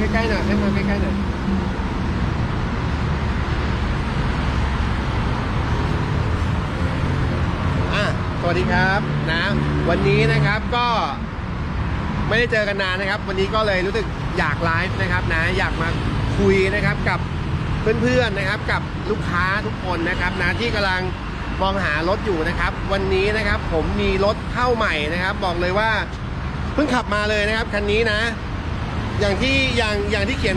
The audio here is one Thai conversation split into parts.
ใกล้ๆหน่อยให้มาใกล้ๆหน่อยอะสวัสดีครับนะวันนี้นะครับก็ไม่ได้เจอกันนานนะครับ วันนี้ก็เลยรู้สึกอยากไลฟ์นะครับนะอยากมาคุยนะครับกับเพื่อนๆนะครับ กับลูกค้าทุกคนนะครับนะที่กำลังมองหารถอยู่นะครับ วันนี้นะครับผมมีรถเข้าใหม่นะครับ บอกเลยว่าเพิ่งขับมาเลยนะครับคันนี้นะ อย่างที่อย่างอย่างที่เขียน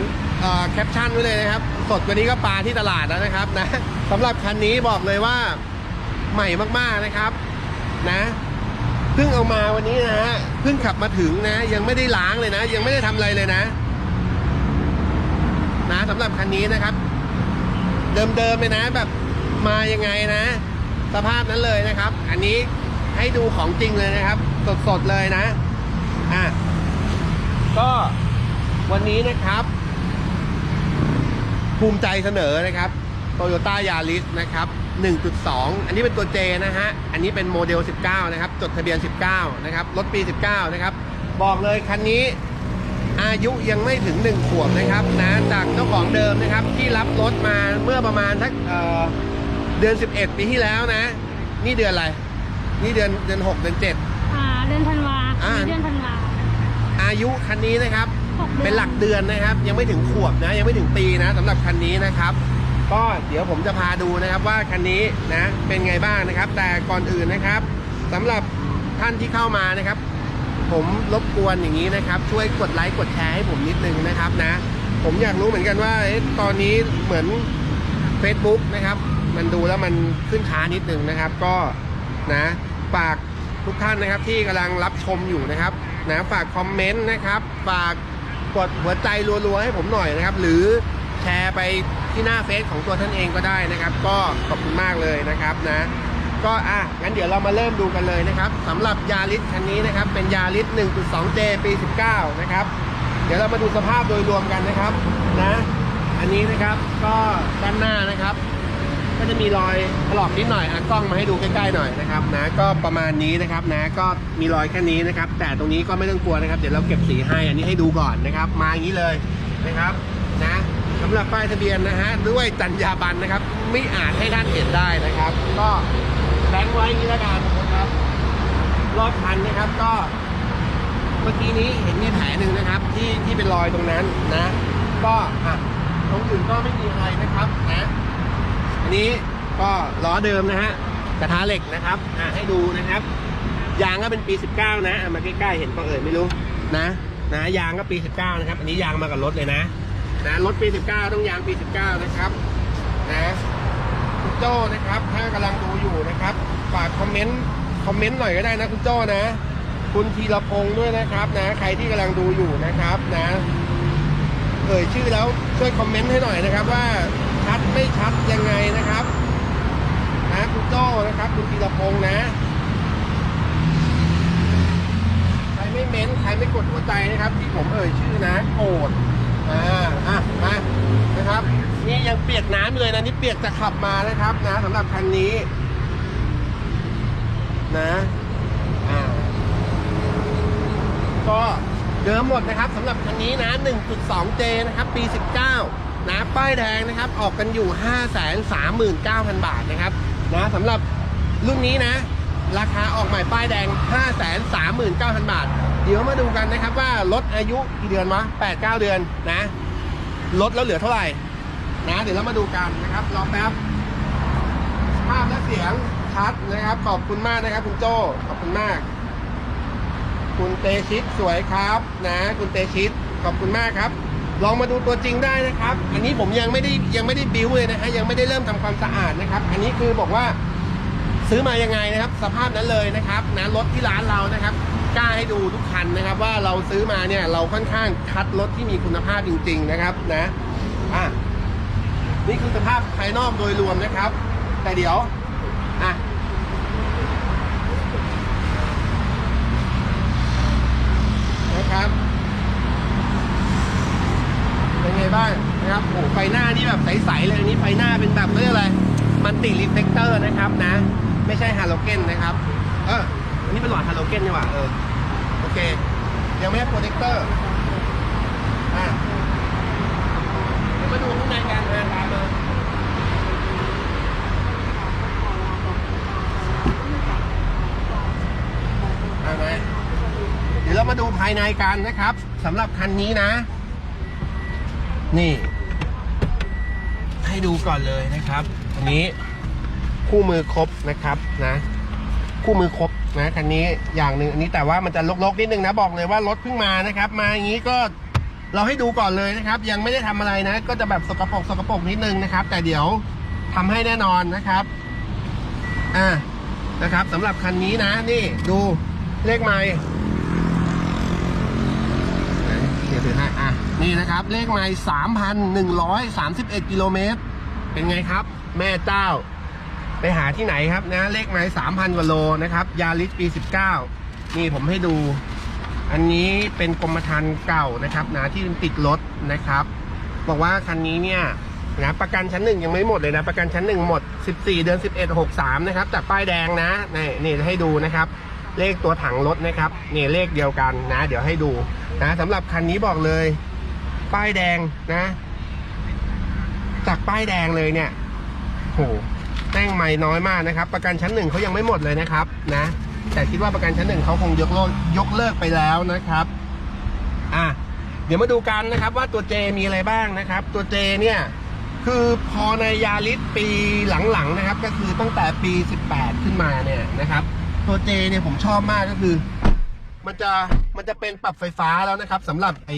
แคปชั่นไว้เลยนะครับ สดวันนี้ก็ปลาที่ตลาดแล้วนะครับนะสำหรับคันนี้บอกเลยว่าใหม่มากๆนะครับนะเพิ่งเอามาวันนี้นะฮะเพิ่งขับมาถึงนะ ยังไม่ได้ล้างเลยนะ ยังไม่ได้ทำอะไรเลยนะ นะสำหรับคันนี้นะครับ เดิมๆเลยนะแบบมายังไงนะ สภาพนั้นเลยนะครับ อันนี้ให้ดูของจริงเลยนะครับ สดๆเลยนะอะก็ วันนี้นะครับ ภูมิใจเสนอนะครับ Toyota Yaris นะครับ 1.2 อันนี้เป็นตัว J นะฮะ อันนี้เป็นโมเดล 19 นะครับ จดทะเบียน 19 นะครับ รถปี 19 นะครับ บอกเลยคันนี้อายุยังไม่ถึง 1 ขวบนะครับนะจากเจ้าของเดิมนะครับ ที่รับรถมาเมื่อประมาณสักเอ่อเดือน 11 ปีที่แล้วนะ นี่เดือนอะไร นี่เดือนเดือน 6 เดือน 7 อ่า เดือนธันวาอ่ามีเดือนธันวาอายุคันนี้นะครับหก เป็นหลักเดือนนะครับ ยังไม่ถึงขวบนะ ยังไม่ถึงปีนะสำหรับคันนี้นะครับ ก็เดี๋ยวผมจะพาดูนะครับว่าคันนี้นะเป็นไงบ้างนะครับ แต่ก่อนอื่นนะครับสำหรับท่านที่เข้ามานะครับ ผมรบกวนอย่างนี้นะครับ ช่วยกดไลค์กดแชร์ให้ผมนิดนึงนะครับนะ ผมอยากรู้เหมือนกันว่าตอนนี้เหมือน Facebook นะครับ มันดูแล้วมันขึ้นช้านิดนึงนะครับ ก็นะฝากทุกท่านนะครับที่กำลังรับชมอยู่นะครับนะฝากคอมเมนต์นะครับ ฝาก กดหัวใจรัวๆให้ผมหน่อยนะครับ หรือแชร์ไปที่หน้าเฟซของตัวท่านเองก็ได้นะครับ ก็ขอบคุณมากเลยนะครับนะ ก็อะงั้นเดี๋ยวเรามาเริ่มดูกันเลยนะครับสำหรับยาริสคันนี้นะครับ เป็นยาริส 1.2J ปี 19 นะครับ เดี๋ยวเรามาดูสภาพโดยรวมกันนะครับนะ อันนี้นะครับก็ด้านหน้านะครับ ก็จะมีรอยถลอกนิดหน่อยอะกล้องมาให้ดูใกล้ๆหน่อยนะครับนะก็ประมาณนี้นะครับนะก็มีรอยแค่นี้นะครับ แต่ตรงนี้ก็ไม่ต้องกลัวนะครับ เดี๋ยวเราเก็บสีให้อันนี้ให้ดูก่อนนะครับ มาอย่างนี้เลยนะครับนะสำหรับป้ายทะเบียนนะฮะด้วยจรรยาบรรณนะครับ ไม่อาจให้ท่านเห็นได้นะครับ ก็แบงค์ไว้อย่างนี้แล้วกันนะครับ รอบคันนะครับก็ เมื่อกี้นี้เห็นมีแผลหนึ่งนะครับ ที่ที่เป็นรอยตรงนั้นนะ ก็อะตรงอื่นก็ไม่มีอะไรนะครับนะ อันนี้ก็ล้อเดิมนะฮะกระทะเหล็กนะครับอะให้ดูนะครับ ยางก็เป็นปี 19 นะอะมาใกล้ๆเห็นปะเอ่ยไม่รู้นะนะยางก็ปี 19 นะครับ อันนี้ยางมากับรถเลยนะนะรถปี 19 ต้องยางปี 19 นะครับนะคุณโจ้นะครับ ถ้ากำลังดูอยู่นะครับฝากคอมเมนต์คอมเมนต์หน่อยก็ได้นะคุณโจ้นะ คุณธีรพงศ์ด้วยนะครับนะ ใครที่กำลังดูอยู่นะครับนะเอ่ยชื่อแล้วช่วยคอมเมนต์ให้หน่อยนะครับว่า ชัดไม่ชัดยังไงนะครับนะคุณโจ้นะครับ คุณธีรพงศ์นะใครไม่เม้นต์ใครไม่กดหัวใจนะครับ ที่ผมเอ่ยชื่อนะโกรธอ่าอะมานะครับ นี่ยังเปียกน้ำอยู่เลยนะนี่เปียกจะขับมานะครับนะสำหรับคันนี้ นะอ่าก็เดิมหมดนะครับสำหรับคันนี้นะ 1.2J นะครับ ปี 19 นะป้ายแดงนะครับออกกันอยู่ 539,000 บาทนะครับนะสำหรับรุ่นนี้นะ ราคาออกใหม่ป้ายแดง 539,000 บาท เดี๋ยวมาดูกันนะครับว่าลดอายุกี่เดือนวะ8-9 เดือนนะลดแล้วเหลือเท่าไหร่นะ เดี๋ยวเรามาดูกันนะครับรอแป๊บภาพและเสียงชัดนะครับ ขอบคุณมากนะครับ คุณโจขอบคุณมาก คุณเตชิตสวยครับ นะ คุณเตชิตขอบคุณมากครับ ลองมาดูตัวจริงได้นะครับ อันนี้ผมยังไม่ได้ยังไม่ได้บิวเลยนะฮะยังไม่ได้เริ่มทำความสะอาดนะครับ อันนี้คือบอกว่าซื้อมายังไงนะครับ สภาพนั้นเลยนะครับนะรถที่ร้านเรานะครับกล้าให้ดูทุกคันนะครับ ว่าเราซื้อมาเนี่ยเราค่อนข้างคัดรถที่มีคุณภาพจริง ๆนะครับนะอะนี่คือสภาพภายนอกโดยรวมนะครับ แต่เดี๋ยวอะ ติรีเฟกเตอร์นะครับนะ ไม่ใช่ฮาโลเจนนะครับ เอออันนี้เป็นหลอดฮาโลเจนนี่หว่าเออโอเค ยังไม่ได้โปรเจคเตอร์อะเดี๋ยวมาดูข้างในกันนะตามมาเอาไหมเดี๋ยวเรามาดูภายในกันนะครับสำหรับคันนี้นะ นี่ ให้ดูก่อนเลยนะครับอันนี้ คู่มือครบนะครับนะ คู่มือครบนะคันนี้อย่างหนึ่งอันนี้แต่ว่ามันจะลกๆนิดนึงนะบอกเลยว่ารถเพิ่งมานะครับ มาอย่างนี้ก็เราให้ดูก่อนเลยนะครับ ยังไม่ได้ทำอะไรนะ ก็จะแบบสกปรกสกปรกนิดนึงนะครับ แต่เดี๋ยวทำให้แน่นอนนะครับอ่านะครับสำหรับคันนี้นะนี่ดูเลขไมล์เดี๋ยวถือให้อะนี่นะครับ เลขไมล์สามพันหนึ่งร้อยสามสิบเอ็ดกิโลเมตรเป็นไงครับ แม่เจ้า ไปหาที่ไหนครับนะ เลขไม้สามพันกว่าโลนะครับยาริสปีสิบเก้านี่ผมให้ดู อันนี้เป็นกรมธรรม์เก่านะครับนะที่ติดรถนะครับ บอกว่าคันนี้เนี่ยนะประกันชั้นหนึ่งยังไม่หมดเลยนะ ประกันชั้นหนึ่งหมด 14 เดือน 11 63 นะครับแต่ป้ายแดงนะนี่นี่ให้ดูนะครับ เลขตัวถังรถนะครับนี่เลขเดียวกันนะ เดี๋ยวให้ดูนะสำหรับคันนี้บอกเลย ป้ายแดงนะ จากป้ายแดงเลยเนี่ยโห แต้งไม่น้อยมากนะครับ ประกันชั้นหนึ่งเขายังไม่หมดเลยนะครับนะ แต่คิดว่าประกันชั้นหนึ่งเขาคงยกเลิกยกเลิกไปแล้วนะครับอะเดี๋ยวมาดูกันนะครับว่าตัวเจมีอะไรบ้างนะครับ ตัวเจเนี่ยคือพอในยาริสปีหลังๆนะครับ ก็คือตั้งแต่ปี 18 ขึ้นมาเนี่ยนะครับ ตัวเจเนี่ยผมชอบมากก็คือ มันจะมันจะเป็นปรับไฟฟ้าแล้วนะครับสำหรับไอ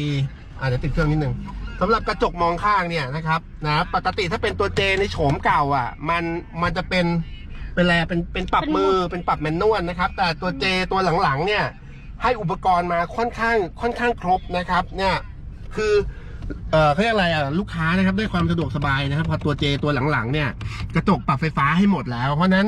อ่าเดี๋ยวติดเครื่องนิดนึง สำหรับกระจกมองข้างเนี่ยนะครับนะปกติถ้าเป็นตัวเจในโฉมเก่าอะ มันมันจะเป็นเป็นอะไรเป็นเป็นปรับมือเป็นปรับแมนนวลนะครับ แต่ตัวเจตัวหลังๆ เนี่ย ให้อุปกรณ์มาค่อนข้างค่อนข้างครบนะครับ เนี่ยคือเออเขาเรียกอะไรอะลูกค้านะครับได้ความสะดวกสบายนะครับพอตัวเจตัวหลังๆ เนี่ย กระจกปรับไฟฟ้าให้หมดแล้ว เพราะฉะนั้น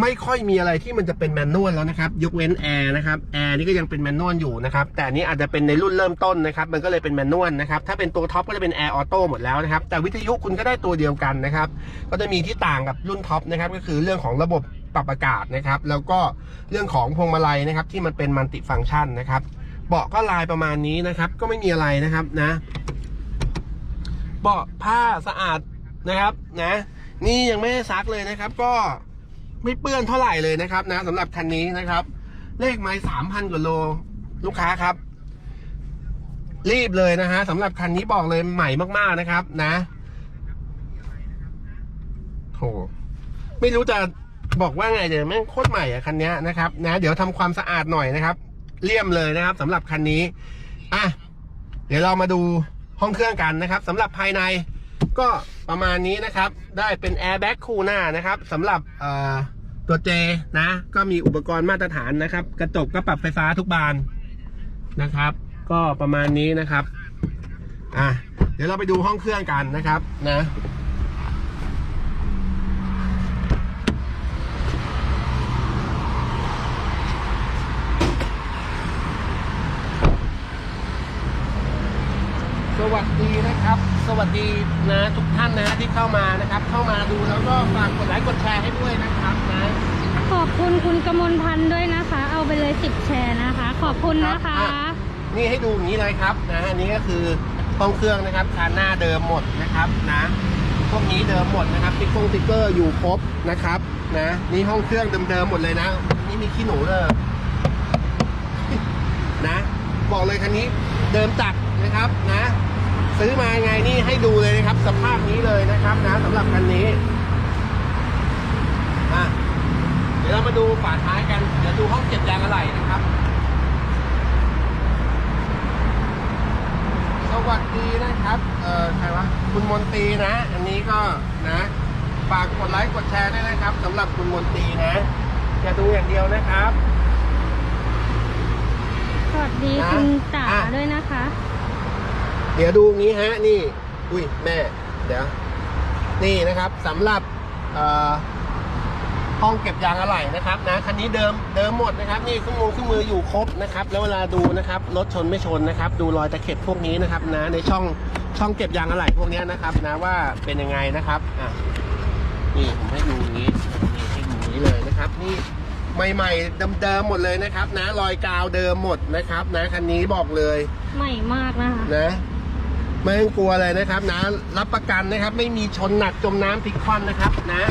ไม่ค่อยมีอะไรที่มันจะเป็นแมนนวลแล้วนะครับ ยกเว้นแอร์นะครับแอร์นี่ก็ยังเป็นแมนนวลอยู่นะครับแต่นนี้อาจจะเป็นในรุ่นเริ่มต้นนะครับ มันก็เลยเป็นแมนนวลนะครับถ้าเป็นตัวท็อปก็จะเป็นแอร์ออโต้หมดแล้วนะครับ แต่วิทยุคุณก็ได้ตัวเดียวกันนะครับ ก็จะมีที่ต่างกับรุ่นท็อปนะครับ ก็คือเรื่องของระบบปรับอากาศนะครับ แล้วก็เรื่องของพวงมาลัยนะครับ ที่มันเป็นมัลติฟังก์ชันนะครับ เบาะก็ลายประมาณนี้นะครับ ก็ไม่มีอะไรนะครับนะ เบาะผ้าสะอาดนะครับ นะ นี่ยังไม่ได้ซักเลยนะครับ ก็ ไม่เปื้อนเท่าไหร่เลยนะครับนะสำหรับคันนี้นะครับ เลขไม้สามพันกว่าโลลูกค้าครับ รีบเลยนะฮะสำหรับคันนี้บอกเลยใหม่มากๆนะครับ นะโถไม่รู้จะบอกว่าไงเดี๋ยวแม่งโคตรใหม่อะคันนี้นะครับ นะ เดี๋ยวทำความสะอาดหน่อยนะครับ เลี่ยมเลยนะครับสำหรับคันนี้อะเดี๋ยวเรามาดูห้องเครื่องกันนะครับสำหรับภายใน ก็ประมาณนี้นะครับ ได้เป็นแอร์แบ็กคู่หน้านะครับสำหรับตัวเจนะ ก็มีอุปกรณ์มาตรฐานนะครับ กระจกก็ปรับไฟฟ้าทุกบานนะครับ ก็ประมาณนี้นะครับอะเดี๋ยวเราไปดูห้องเครื่องกันนะครับนะสวัสดีนะครับ สวัสดีนะทุกท่านนะที่เข้ามานะครับ เข้ามาดูแล้วก็ฝากกดไลค์กดแชร์ให้ด้วยนะครับนะ ขอบคุณคุณกมลพันธ์ด้วยนะคะ เอาไปเลยสิบแชร์นะคะ ขอบคุณนะคะอ่นี่ให้ดูอย่างนี้เลยครับนะอันนี้ก็คือห้องเครื่องนะครับคานหน้าเดิมหมดนะครับนะพวกนี้เดิมหมดนะครับติ๊กฟงติ๊กเกอร์อยู่ครบนะครับนะนี่ห้องเครื่องเดิมๆหมดเลยนะนี่มีขี้หนูเลย นะ บอกเลยคันนี้เดิมจัดนะครับนะ ซื้อมาไงนี่ให้ดูเลยนะครับ สภาพนี้เลยนะครับนะสำหรับคันนี้อะเดี๋ยวเรามาดูฝาท้ายกัน เดี๋ยวดูห้องเก็บยางอะไหล่นะครับ สวัสดีนะครับ เอ่อใครวะคุณมนตรีนะ อันนี้ก็นะฝากกดไลค์กดแชร์ด้วยนะครับสำหรับคุณมนตรีนะอย่าดูอย่างเดียวนะครับ สวัสดีนะคุณจ๋าอะ ด้วยนะคะ เดี๋ยวดูงี้ฮะนี่ อุ้ยแม่ เดี๋ยว นี่นะครับสำหรับเอ่อห้องเก็บยางอะไหล่นะครับนะคันนี้เดิมเดิมหมดนะครับ นี่เครื่องมือเครื่องมืออยู่ครบนะครับ แล้วเวลาดูนะครับรถชนไม่ชนนะครับ ดูรอยตะเข็บพวกนี้นะครับนะในช่องช่องเก็บยางอะไหล่พวกเนี้ยนะครับนะว่าเป็นยังไงนะครับอะนี่ผมให้ดูอย่างนี้นี่ให้ดูอย่างนี้เลยนะครับ นี่ใหม่ๆเดิมๆหมดเลยนะครับ นะรอยกาวเดิมหมดนะครับ นะคันนี้บอกเลยใหม่มากนะคะนะ ไม่ต้องกลัวเลยนะครับนะรับประกันนะครับ ไม่มีชนหนักจมน้ำพลิกคว่ำนะครับนะ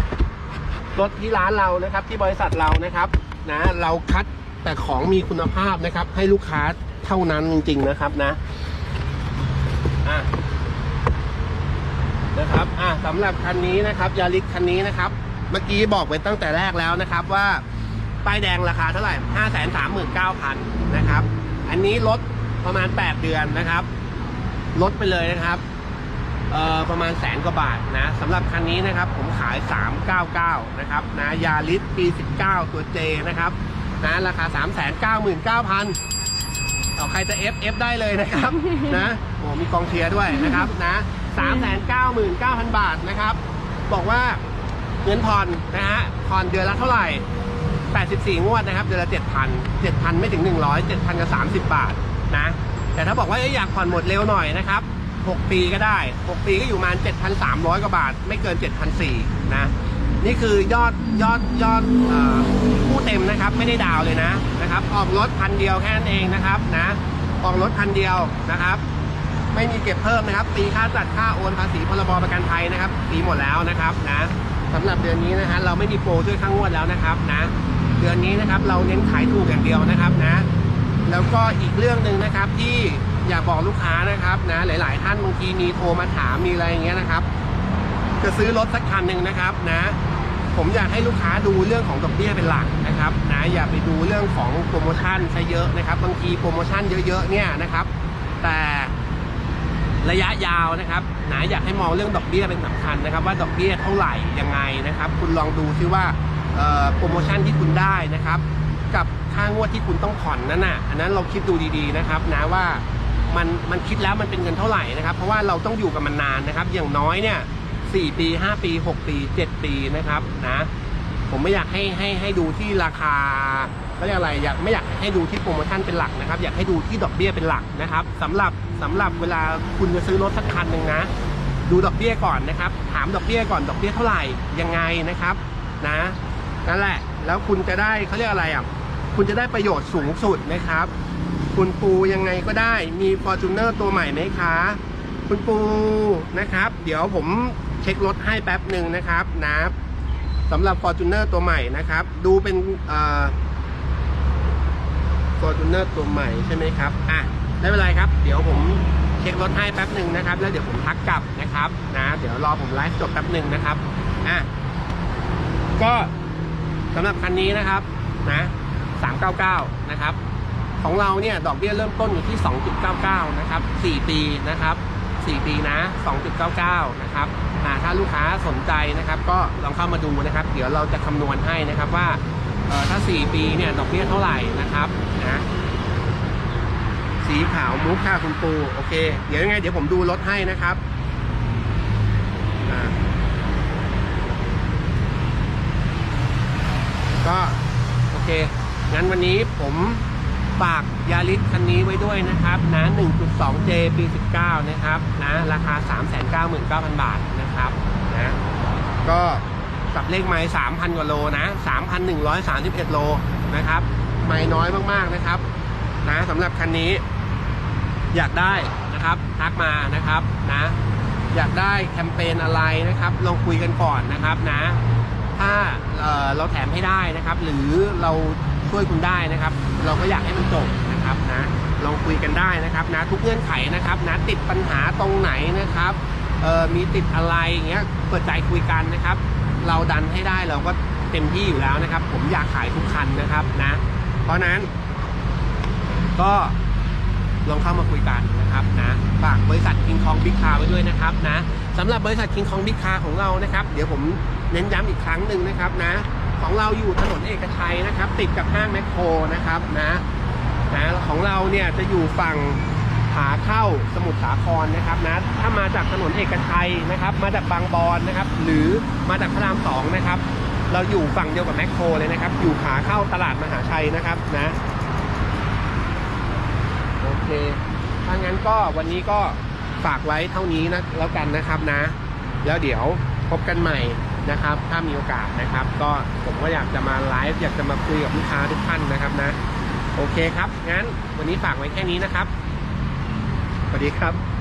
รถที่ร้านเรานะครับ ที่บริษัทเรานะครับ นะ เราคัดแต่ของมีคุณภาพนะครับ ให้ลูกค้าเท่านั้นจริง ๆ นะครับนะอะนะครับอะสำหรับคันนี้นะครับยาริสคันนี้นะครับ เมื่อกี้บอกไปตั้งแต่แรกแล้วนะครับว่าป้ายแดงราคาเท่าไหร่ห้าแสนสามหมื่นเก้าพันนะครับ อันนี้ลดประมาณแปดเดือนนะครับ ลดไปเลยนะครับประมาณแสนกว่าบาทนะสำหรับคันนี้นะครับผมขาย 399 นะครับนะยาริสปี 19 ตัว J นะครับนะราคา 399,000เอาใครจะ F F ได้เลยนะครับ นะโอ้มีกองเชียร์ด้วยนะครับนะ399,000 บาทนะครับ บอกว่าเงินผ่อนนะฮะผ่อนเดือนละเท่าไหร่ 84 งวดนะครับ เดือนละ 7,000 7,000 ไม่ถึง 100 7,000กับ30 บาทนะ แต่ถ้าบอกว่าอยากผ่อนหมดเร็วหน่อยนะครับ 6 ปีก็ได้ 6 ปีก็อยู่ประมาณ 7,300 กว่าบาท ไม่เกิน 7,400 นะ นี่คือยอดยอดยอดผู้เต็มนะครับ ไม่ได้ดาวเลยนะนะครับ ออกรถพันเดียวแค่นั้นเองนะครับนะ ออกรถพันเดียวนะครับ ไม่มีเก็บเพิ่มนะครับฟรีค่าจัดค่าโอนภาษีพรบประกันภัยนะครับฟรีหมดแล้วนะครับนะสำหรับเดือนนี้นะฮะเราไม่มีโปรช่วยข้างงวดแล้วนะครับนะ เดือนนี้นะครับเราเน้นขายถูกอย่างเดียวนะครับนะ แล้วก็อีกเรื่องหนึ่งนะครับที่อยากบอกลูกค้านะครับนะหลาย ๆ ท่านบางทีมีโทรมาถามมีอะไรอย่างเงี้ยนะครับ จะซื้อรถสักคันหนึ่งนะครับนะ ผมอยากให้ลูกค้าดูเรื่องของดอกเบี้ยเป็นหลักนะครับนะอย่าไปดูเรื่องของโปรโมชั่นซะเยอะนะครับ บางทีโปรโมชั่นเยอะ ๆ เนี่ยนะครับ แต่ระยะยาวนะครับนะอยากให้มองเรื่องดอกเบี้ยเป็นสำคัญนะครับ ว่าดอกเบี้ยเท่าไหร่ยังไงนะครับ คุณลองดูซิว่าโปรโมชั่นที่คุณได้นะครับ กับค่างวดที่คุณต้องผ่อนนั่นน่ะอันนั้นเราคิดดูดีๆนะครับนะว่ามันมันคิดแล้วมันเป็นเงินเท่าไหร่นะครับ เพราะว่าเราต้องอยู่กับมันนานนะครับ อย่างน้อยเนี่ยสี่ปีห้าปีหกปีเจ็ดปีนะครับนะผมไม่อยากให้ให้ให้ดูที่ราคาเขาเรียกอะไรอยากไม่อยากให้ดูที่โปรโมชั่นเป็นหลักนะครับ อยากให้ดูที่ดอกเบี้ยเป็นหลักนะครับสำหรับสำหรับเวลาคุณจะซื้อรถสักคันหนึ่งนะ ดูดอกเบี้ยก่อนนะครับ ถามดอกเบี้ยก่อนดอกเบี้ยเท่าไหร่ยังไงนะครับ นะนั่นแหละ แล้วคุณจะได้เขาเรียกอะไรอะ คุณจะได้ประโยชน์สูงสุดนะครับ คุณปูยังไงก็ได้มี f o r t u n e r ตัวใหม่ไหมคะ คุณปูนะครับ เดี๋ยวผมเช็ครถให้แป๊บหนึ่งนะครับนะสำหรับ f o r t u n e r ตัวใหม่นะครับ ดูเป็นเอ่อ f o r t u n e r ตัวใหม่ใช่ไหมครับอะไม่เป็นไรครับ เดี๋ยวผมเช็ครถให้แป๊บหนึ่งนะครับ แล้วเดี๋ยวผมทักกลับนะครับนะเดี๋ยวรอผมไลฟ์จบแป๊บหนึ่งนะครับอะก็สำหรับคันนี้นะครับนะ 399 นะครับ ของเราเนี่ยดอกเบี้ยเริ่มต้นอยู่ที่ 2.99 นะครับ 4 ปีนะครับ 4 ปีนะ 2.99 นะครับอ่าถ้าลูกค้าสนใจนะครับ ก็ลองเข้ามาดูนะครับ เดี๋ยวเราจะคำนวณให้นะครับว่าถ้า 4 ปีเนี่ยดอกเบี้ยเท่าไหร่นะครับนะสีขาวมุกค่ะคุณปูโอเค เดี๋ยวยังไง เดี๋ยวผมดูรถให้นะครับก็โอเค งั้นวันนี้ผมฝากยาริสคันนี้ไว้ด้วยนะครับนะ 1.2J ปี 19 นะครับนะราคา 399,000 บาทนะครับนะก็กับเลขไม้3,000 กว่าโลนะ 3,131 โลนะครับ ไม่น้อยมากๆนะครับนะสำหรับคันนี้อยากได้นะครับทักมานะครับนะ อยากได้แคมเปญอะไรนะครับลองคุยกันก่อนนะครับนะ ถ้าเเราแถมให้ได้นะครับ หรือเรา ช่วยคุณได้นะครับ เราก็อยากให้มันจบนะครับนะลองคุยกันได้นะครับนะทุกเงื่อนไขนะครับนะติดปัญหาตรงไหนนะครับเอ่อมีติดอะไรอย่างเงี้ยเปิดใจคุยกันนะครับ เราดันให้ได้เราก็เต็มที่อยู่แล้วนะครับ ผมอยากขายทุกคันนะครับนะ เพราะนั้น ก็ลองเข้ามาคุยกันนะครับนะฝากบริษัท King Kong Big Car ไว้ด้วยนะครับนะสำหรับบริษัท King Kong Big Car ของเรานะครับ เดี๋ยวผมเน้นย้ำอีกครั้งหนึ่งนะครับนะ ของเราอยู่ถนนเอกชัยนะครับ ติดกับห้างแมคโครนะครับนะนะของเราเนี่ยจะอยู่ฝั่งขาเข้าสมุทรสาครนะครับนะถ้ามาจากถนนเอกชัยนะครับ มาจากบางบอนนะครับ หรือมาจากพระรามสองนะครับ เราอยู่ฝั่งเดียวกับแมคโครเลยนะครับ อยู่ขาเข้าตลาดมหาชัยนะครับนะโอเคถ้างั้นก็วันนี้ก็ฝากไว้เท่านี้นะแล้วกันนะครับนะ แล้วเดี๋ยวพบกันใหม่ นะครับ ถ้ามีโอกาสนะครับ ก็ผมก็อยากจะมาไลฟ์อยากจะมาคุยกับลูกค้าทุกท่านนะครับนะ โอเคครับ งั้นวันนี้ฝากไว้แค่นี้นะครับ สวัสดีครับ